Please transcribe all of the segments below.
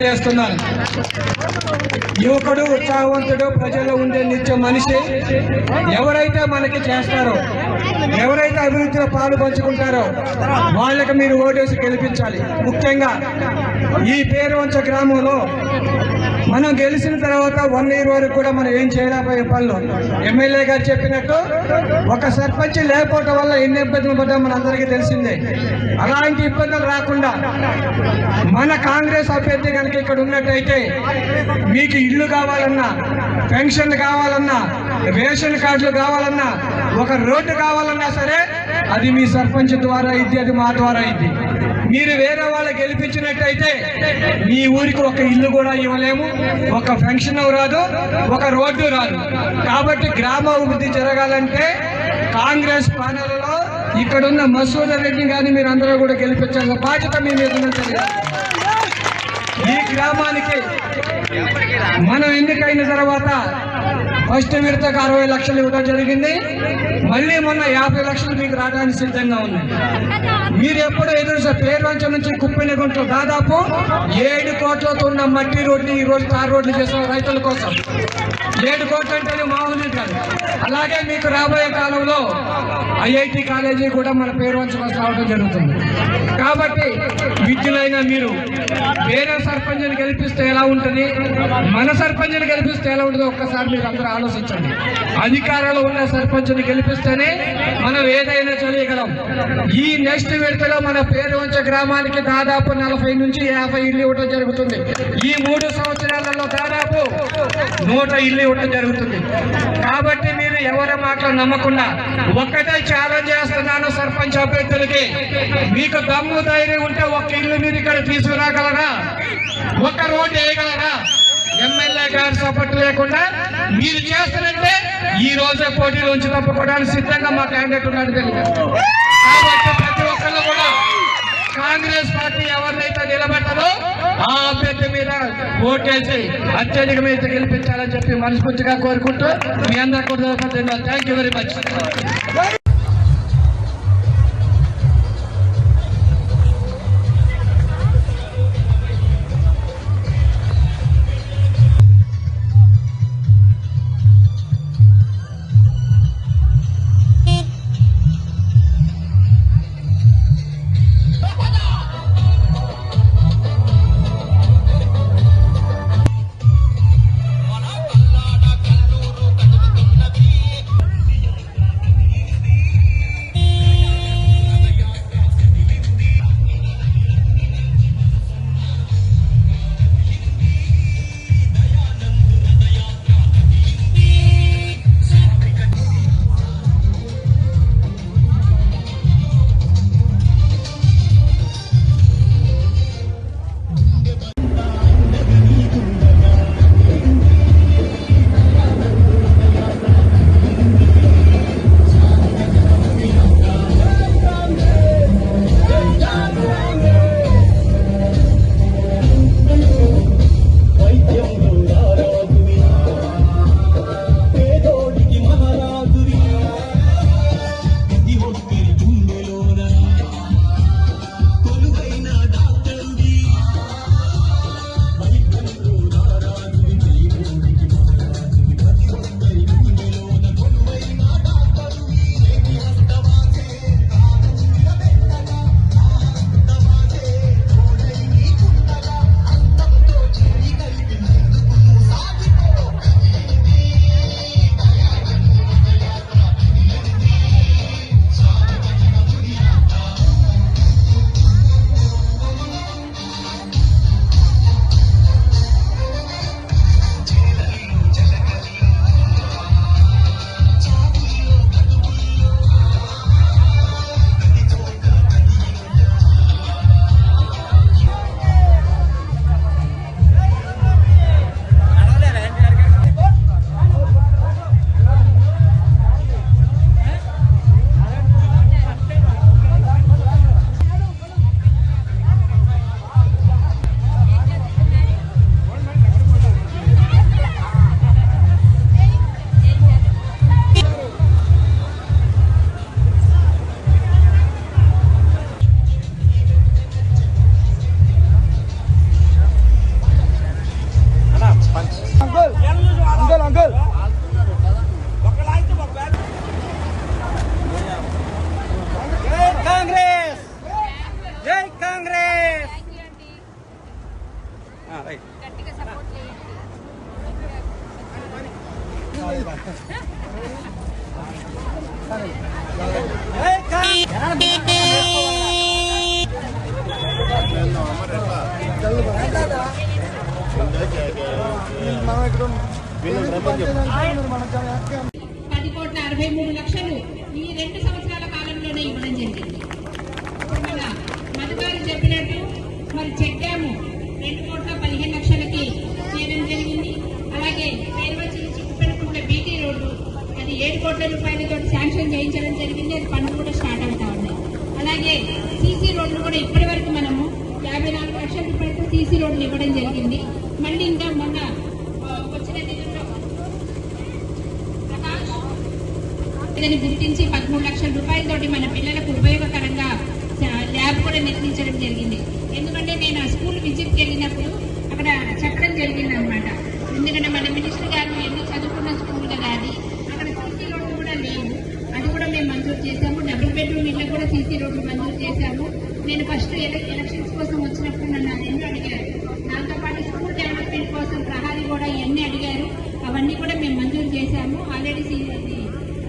చేస్తున్నాను యువకుడు ఉత్సాహవంతుడు ప్రజల్లో ఉండే నిత్య మనిషి ఎవరైతే మనకి చేస్తారో ఎవరైతే అభివృద్ధిలో పాలు పంచుకుంటారో వాళ్ళకి మీరు ఓటేసి గెలిపించాలి. ముఖ్యంగా ఈ పేరువంచ గ్రామంలో మనం గెలిచిన తర్వాత వన్ ఇయర్ వరకు కూడా మనం ఏం చేయలేకపోయే పనులు. ఎమ్మెల్యే గారు చెప్పినట్టు ఒక సర్పంచ్ లేకపోవటం వల్ల ఎన్ని ఇబ్బందులు పడ్డా మన అందరికీ తెలిసిందే. అలాంటి ఇబ్బందులు రాకుండా మన కాంగ్రెస్ అభ్యర్థి కనుక ఇక్కడ ఉన్నట్టయితే మీకు ఇల్లు కావాలన్నా పెన్షన్ కావాలన్నా రేషన్ కార్డులు కావాలన్నా ఒక రోడ్డు కావాలన్నా సరే అది మీ సర్పంచ్ ద్వారా ఇది అది మా ద్వారా ఇది మీరు వేరే వాళ్ళు గెలిపించినట్టయితే మీ ఊరికి ఒక ఇల్లు కూడా ఇవ్వలేము ఒక ఫంక్షన్ రాదు ఒక రోడ్డు రాదు. కాబట్టి గ్రామాభివృద్ధి జరగాలంటే కాంగ్రెస్ పాలనలో ఇక్కడున్న మసూద రెడ్డిని కానీ మీరు అందరూ కూడా గెలిపించాల్సిన బాధ్యత మీ మీద ఈ గ్రామానికి మనం ఎన్నికైన తర్వాత ఫస్ట్ విడతకు అరవై లక్షలు ఇవ్వడం జరిగింది. మళ్ళీ మొన్న యాభై లక్షలు మీకు రావడానికి సిద్ధంగా ఉన్నాయి. మీరు ఎప్పుడు ఎదురు చూసే పేరువంచ నుంచి కుప్పిన గుంటలు దాదాపు ఏడు కోట్లతో ఉన్న మట్టి రోడ్డు ఈ రోజు తార్ రోడ్లు చేసిన రైతుల కోసం. ఏడు కోట్లు అంటేనే మామూలు కాదు. అలాగే మీకు రాబోయే కాలంలో ఐఐటి కాలేజీ కూడా మన పేరువంచ కోసం రావడం జరుగుతుంది. కాబట్టి విద్యులైన మీరు వేరే సర్పంచ్ని గెలిపిస్తే ఎలా ఉంటుంది? మన సర్పంచ్ని గెలిపిస్తే ఎలా ఉంటుందో ఒక్కసారి మీరు అందరూ ఆలోచించండి. అధికారంలో ఉన్న సర్పంచ్ని గెలిపిస్తేనే మనం ఏదైనా చేయగలం. ఈ నెక్స్ట్ విడతలో మన పేరు వంచ గ్రామానికి దాదాపు నలభై నుంచి యాభై ఇల్లు ఇవ్వడం జరుగుతుంది. ఈ మూడు సంవత్సరాలలో దాదాపు నూట ఇల్లు ఇవ్వడం జరుగుతుంది. కాబట్టి మీరు ఎవరి మాటలు నమ్మకుండా ఒక్కటే ఛాలెంజ్ చేస్తున్నాను సర్పంచ్ అభ్యర్థులకి. మీకు దమ్ము ధైర్యం ఉంటే ఒక్క ఇల్లు మీరు ఇక్కడ తీసుకురాగలరా? ఒక్క రోడ్డు వేయగలరా? ఎమ్మెల్యే గారి సపోర్ట్ లేకుండా మీరు చేస్తారంటే ఈ రోజే పోటీలోంచి తప్పుకోవడానికి సిద్ధంగా మా క్యాండిడేట్ ఉన్నాడు తెలియదు కాబట్టి ప్రతి ఒక్కళ్ళు కూడా కాంగ్రెస్ పార్టీ ఎవరినైతే నిలబెట్టదో ఆ అభ్యర్థి మీద ఓటేసి అత్యధికమైతే గెలిపించాలని చెప్పి మనస్ఫూర్తిగా కోరుకుంటూ మీ అందరికీ థ్యాంక్ యూ వెరీ మచ్ అరవై మూడు లక్షలు ఈ రెండు సంవత్సరాల కాలంలోనే ఇవ్వడం జరిగింది. మధుగారు చెప్పినట్టు మరి చెప్పాము రెండు కోట్ల పదిహేను లక్షలకి చేయడం జరిగింది. అలాగే పేరువచ్చి చిక్కుపెట్టుకుంటే బీటీ రోడ్డు అది ఏడు కోట్ల రూపాయలతో శాంక్షన్ చేయించడం జరిగింది. అది పనులు కూడా స్టార్ట్ అవుతా ఉన్నాయి. అలాగే సీసీ రోడ్లు కూడా ఇప్పటి వరకు మనము యాభై నాలుగు లక్షల రూపాయలతో సీసీ రోడ్లు ఇవ్వడం జరిగింది. మళ్ళీ ఇంకా మొన్న ఆ, వచ్చిన నిధుల్లో ప్రకాష్ లేదని గుర్తించి పదమూడు లక్షల రూపాయలతోటి మన పిల్లలకు ఉపయోగకరంగా ల్యాబ్ కూడా నిర్మించడం జరిగింది. ఎందుకంటే నేను ఆ స్కూల్ విజిట్కి వెళ్ళినప్పుడు అక్కడ చెప్పడం జరిగింది అనమాట ఎందుకంటే మన మినిస్టర్ గారు ఎన్ని చదువుకున్న స్కూల్ కదా అది. అక్కడ సీసీ రోడ్లు కూడా లేవు అది కూడా మేము మంజూరు చేశాము. డబుల్ బెడ్రూమ్ ఇళ్ళకు కూడా సీసీ రోడ్లు మంజూరు చేశాము. నేను ఫస్ట్ ఎలక్షన్స్ కోసం వచ్చినప్పుడు నన్ను అది ఎన్నో అడిగారు దాంతో పాటు స్కూల్ డెవలప్మెంట్ కోసం ప్రహారీ కూడా ఇవన్నీ అడిగారు అవన్నీ కూడా మేము మంజూరు చేశాము ఆల్రెడీ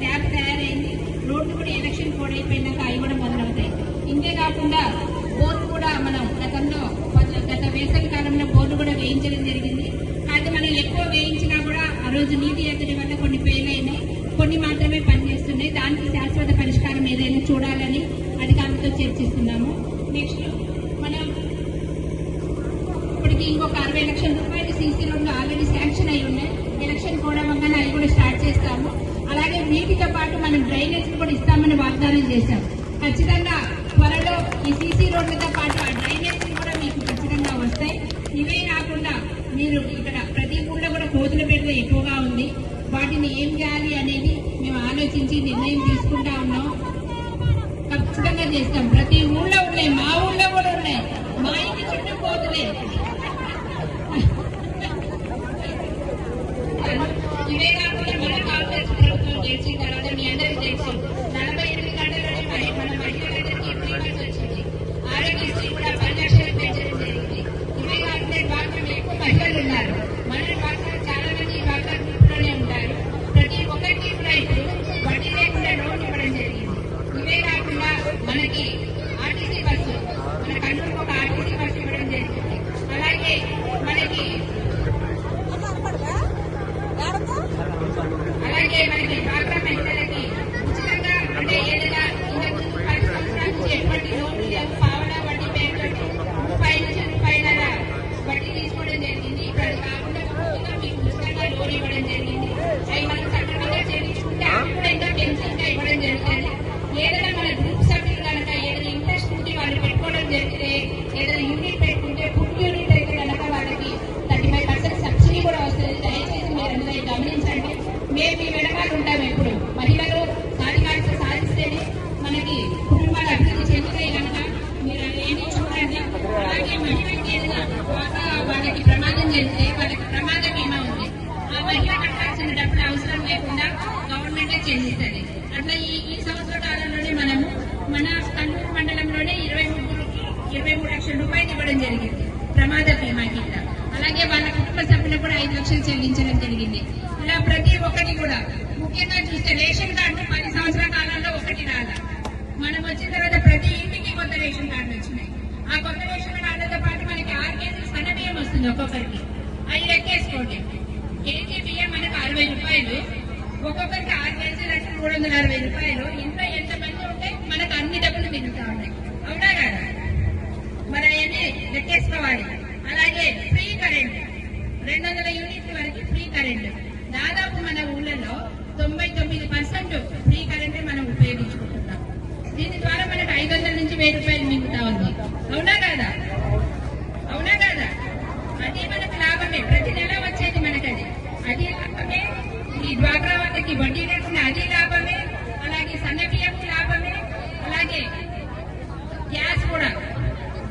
ట్యాబ్ తయారైంది రోడ్డు కూడా ఎలక్షన్ కోడ్ అయిపోయినాక అవి కూడా మొదలవుతాయి ఇంతే కాకుండా బోర్డు కూడా మనం గతంలో గత- గత వేసవి కాలంలో బోర్డు కూడా వేయించడం జరిగింది అయితే మనం ఎక్కువ వేయించినా కూడా ఆ రోజు నీటి ఎత్తడి వల్ల కొన్ని ఫెయిల్ అయినాయి కొన్ని మాత్రమే పనిచేస్తున్నాయి దానికి శాశ్వత పరిష్కారం ఏదైనా చూడాలని అధికారులతో చర్చిస్తున్నాము. నెక్స్ట్ మనం ఇప్పటికి ఇంకొక అరవై లక్షల రూపాయలు సీసీ రోడ్లు ఆల్రెడీ శాంక్షన్ అయి ఉన్నాయి. ఎలక్షన్ కూడా అవ్వగానే అవి కూడా స్టార్ట్ చేస్తాము. అలాగే వీటితో పాటు మనం డ్రైనేజ్ కూడా ఇస్తామని వాగ్దానం చేశాం. ఖచ్చితంగా త్వరలో ఈ సీసీ రోడ్లతో పాటు ఆ డ్రైనేజ్ కూడా మీకు ఖచ్చితంగా వస్తాయి. ఇవే కాకుండా మీరు ఇక్కడ ప్రతి ఊళ్ళో కూడా కోతుల పెద్ద ఎక్కువగా ఉంది. వాటిని ఏం చేయాలి అనేది మేము ఆలోచించి నిర్ణయం తీసుకుంటా ఉన్నాం. ఖచ్చితంగా చేస్తాం. ప్రతి ఊళ్ళో ఉన్నాయి మా ఊళ్ళో కూడా ఉన్నాయి. మా ఇంటి చుట్టూ పోతులే. ఇవే కాకుండా మన కాంగ్రెస్ ప్రభుత్వం గెలిచిన తర్వాత మీ అందరికీ తెలుసు నలభై ఎనిమిది గంటలలోనే మన మహిళలందరికీ ఫ్రీ వచ్చింది. ఆరోగ్యశ్రీ కూడా పది లక్షలు పెంచడం జరిగింది. ఇవే కాకుండా డాక్టర్లు ఎక్కువ మహిళలు ఉన్నారు. మన కూడా. ముఖ్యంగా చూస్తే రేషన్ కార్డు పది సంవత్సరాల కాలంలో ఒకటి రాదా మనం వచ్చిన తర్వాత ప్రతి ఇంటికి కొత్త రేషన్ కార్డులు వచ్చినాయి. ఆ కొత్త రేషన్ కార్డులతో పాటు మనకి ఆరు కేజీలు సన్న బియ్యం వస్తుంది ఒక్కొక్కరికి. అవి లెక్కేసుకోండి కేజీ బియ్యం మనకు అరవై రూపాయలు. ఒక్కొక్కరికి ఆరు కేజీలు అంటే మూడు వందల అరవై రూపాయలు. ఇంట్లో ఎంతమంది ఉంటే మనకు అన్ని డబ్బులు మిగులుతా ఉన్నాయి. అవునా కదా? మరి అవన్నీ లెక్కేసుకోవాలి. అలాగే ఫ్రీ కరెంట్. రెండు వందల యూనిట్ల వరకు ఫ్రీ కరెంట్. దాదాపు మన తొంభై తొమ్మిది పర్సెంట్ ఫ్రీ కరెంట్ మనం ఉపయోగించుకుంటున్నాం. దీని ద్వారా మనకు ఐదు వందల నుంచి వెయ్యి రూపాయలు మిగుతా ఉంది. అవునా కదా? అవునా కాదా? అది మనకు లాభమే. ప్రతి నెల వచ్చేది మనకు అది అది లాభమే. ఈ డ్వాక్రా వాళ్ళకి వడ్డీ లేకుండా అది లాభమే. అలాగే సన్న లాభమే. అలాగే గ్యాస్ కూడా.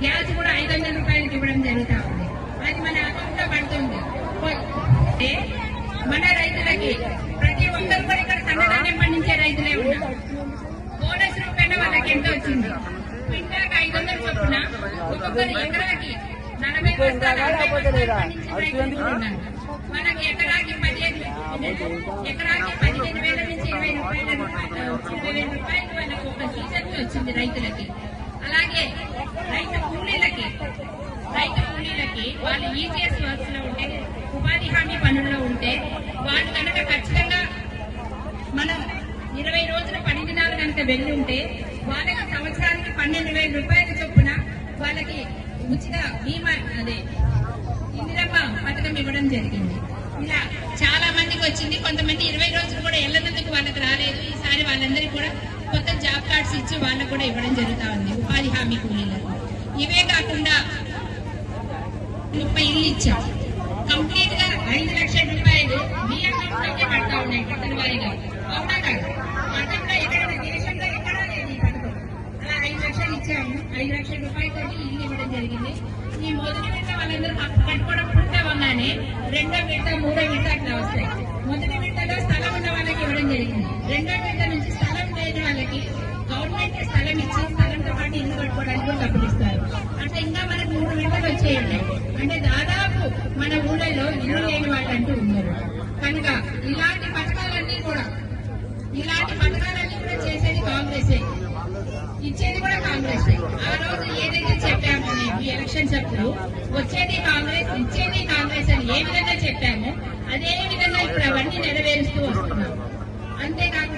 గ్యాస్ కూడా ఐదు వందల రూపాయలకి ఇవ్వడం జరుగుతా ఉంది. అది మన అకౌంట్లో పడుతుంది మన రైతులకి రైతులే ఉన్నారు. బోనస్ రూపాయన వాళ్ళకి ఎంత వచ్చింది? క్వింటాకి ఐదు వందల చొప్పున ఒక్కొక్కరు ఎకరాకి నలభై. మనకి ఎకరాకి పదిహేను ఎకరాకి పదిహేను వేల నుంచి ఇరవై రూపాయల రూపాయలు ఇరవై వేల రూపాయలు వాళ్ళకి ఒక సీజన్ వచ్చింది రైతులకి. అలాగే రైతు కూలీలకి రైతు కూలీలకి వాళ్ళు ఈజీఎస్ వర్క్స్లో ఉంటే ఉపాధి హామీ పనుల్లో ఉంటే వాళ్ళు కనుక ఖచ్చితంగా మనం ఇరవై రోజుల పని దినాలు కనుక వెళ్ళి ఉంటే వాళ్ళకి సంవత్సరానికి పన్నెండు వేల రూపాయల చొప్పున వాళ్ళకి ఉచిత బీమా అదే ఇందిరమ్మ పథకం ఇవ్వడం జరిగింది. ఇలా చాలా మందికి వచ్చింది. కొంతమంది ఇరవై రోజులు కూడా వెళ్ళినందుకు వాళ్ళకి రాలేదు. ఈసారి వాళ్ళందరికీ కూడా కొత్త జాబ్ కార్డ్స్ ఇచ్చి వాళ్ళకు కూడా ఇవ్వడం జరుగుతూ ఉంది ఉపాధి హామీ కూలీలకు. ఇవే కాకుండా ముప్పై ఇల్లు ఇచ్చాం. కంప్లీట్గా ఐదు లక్షల రూపాయలు మీ పడతా ఉన్నాయి పట్టణ వారిగా. అవునా కాదు పట్టణంలో ఎక్కడ దేశంలో ఎక్కడా లేదు ఈ పథకం అలా ఐదు లక్షలు ఇచ్చాము ఐదు లక్షల రూపాయలతో ఇల్లు ఇవ్వడం జరిగింది. ఈ మొదటి విడత వాళ్ళందరూ కట్టు- కట్టుకోవడం ఉన్నానే రెండో విడత మూడో విడత అట్లా వస్తాయి. మొదటి విడతలో స్థలం ఉన్న వాళ్ళకి ఇవ్వడం జరిగింది. రెండో విడత నుంచి స్థలం లేని వాళ్ళకి గవర్నమెంట్ స్థలం ఇచ్చి స్థలంతో పాటు ఇల్లు కట్టుకోవడానికి కూడా డబ్బులు ఇస్తారు. అంటే ఇంకా మనకు మూడు విడతలు వచ్చేయండి. అంటే దాదాపు మన ఊళ్ళలో ఇల్లు లేని వాళ్ళు అంటూ ఉన్నారు కనుక ఇలాంటి పథకాలన్నీ కూడా ఇలాంటి పథకాలన్నీ కూడా చేసేది కాంగ్రెసే. ఇచ్చేది కూడా ఆ రోజు ఏదైతే చెప్పామో మేము ఎలక్షన్స్ అప్పుడు వచ్చేది కాంగ్రెస్ ఇచ్చేది కాంగ్రెస్ అని ఏ విధంగా చెప్పాము అదే విధంగా ఇప్పుడు అవన్నీ నెరవేరుస్తూ వస్తున్నాం. అంతేకాక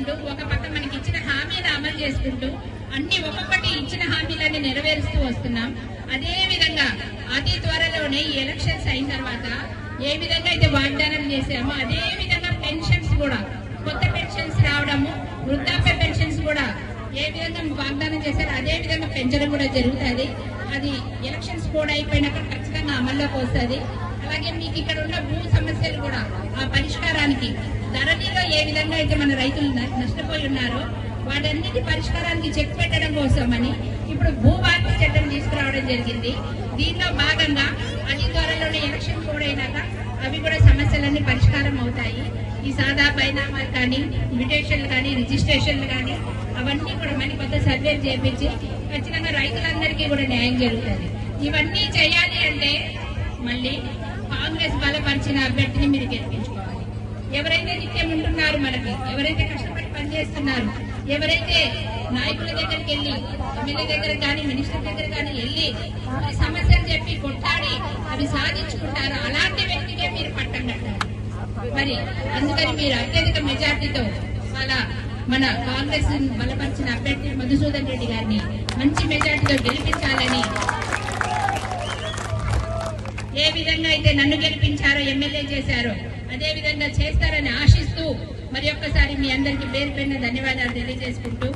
చేసుకుంటూ ఒక పక్క మనకి ఇచ్చిన హామీలు అమలు చేసుకుంటూ అన్ని ఒక్కొక్కటి ఇచ్చిన హామీలన్నీ నెరవేరుస్తూ వస్తున్నాం. అదే విధంగా అతి త్వరలోనే ఈ ఎలక్షన్స్ అయిన తర్వాత ఏ విధంగా అయితే వాగ్దానం చేశామో అదే విధంగా పెన్షన్స్ కూడా కొత్త పెన్షన్స్ రావడము వృద్ధాప్య పెన్షన్స్ కూడా ఏ విధంగా వాగ్దానం చేశారో అదే విధంగా పెంచడం కూడా జరుగుతుంది. అది ఎలక్షన్స్ కూడా అయిపోయినాక ఖచ్చితంగా అమల్లోకి వస్తుంది. అలాగే మీకు ఇక్కడ ఉన్న భూ సమస్యలు కూడా ఆ పరిష్కారానికి ధరణిలో ఏ విధంగా అయితే మన రైతులు నష్టపోయి ఉన్నారో వాటన్నిటి పరిష్కారానికి చెక్ పెట్టడం కోసమని ఇప్పుడు భూభారతి చట్టం తీసుకురావడం జరిగింది. దీనిలో భాగంగా అతి త్వరలోనే ఎలక్షన్ కూడా అయినాక అవి కూడా సమస్యలన్నీ పరిష్కారం అవుతాయి. ఈ సాదా బైనామాలు కానీ ఇన్విటేషన్లు కానీ రిజిస్ట్రేషన్లు కానీ అవన్నీ కూడా మనకి కొత్త సర్వే చేపించి ఖచ్చితంగా రైతులందరికీ కూడా న్యాయం జరుగుతుంది. ఇవన్నీ చేయాలి అంటే మళ్ళీ కాంగ్రెస్ బలపరిచిన అభ్యర్థిని మీరు గెలిపించుకోవాలి. ఎవరైతే నిత్యం ఉంటున్నారు మనకి ఎవరైతే కష్టపడి పనిచేస్తున్నారు ఎవరైతే నాయకుల దగ్గరికి వెళ్ళి ఎమ్మెల్యే దగ్గర కానీ మినిస్టర్ దగ్గర కానీ వెళ్ళి సమస్యలు చెప్పి కొట్టాడి అవి సాధించుకుంటారు అలాంటి వ్యక్తికే మీరు పట్టం మరి అందుకని మీరు అత్యధిక మెజార్టీతో వాళ్ళ మన కాంగ్రెస్ బలపరిచిన అభ్యర్థి మధుసూదన్ రెడ్డి గారిని మంచి మెజార్టీతో గెలిపించాలని ఏ విధంగా అయితే నన్ను గెలిపించారో ఎమ్మెల్యే చేశారో అదే విధంగా చేస్తారని ఆశిస్తూ మరి ఒక్కసారి మీ అందరికీ పేరు పెరిగిన ధన్యవాదాలు తెలియజేసుకుంటూ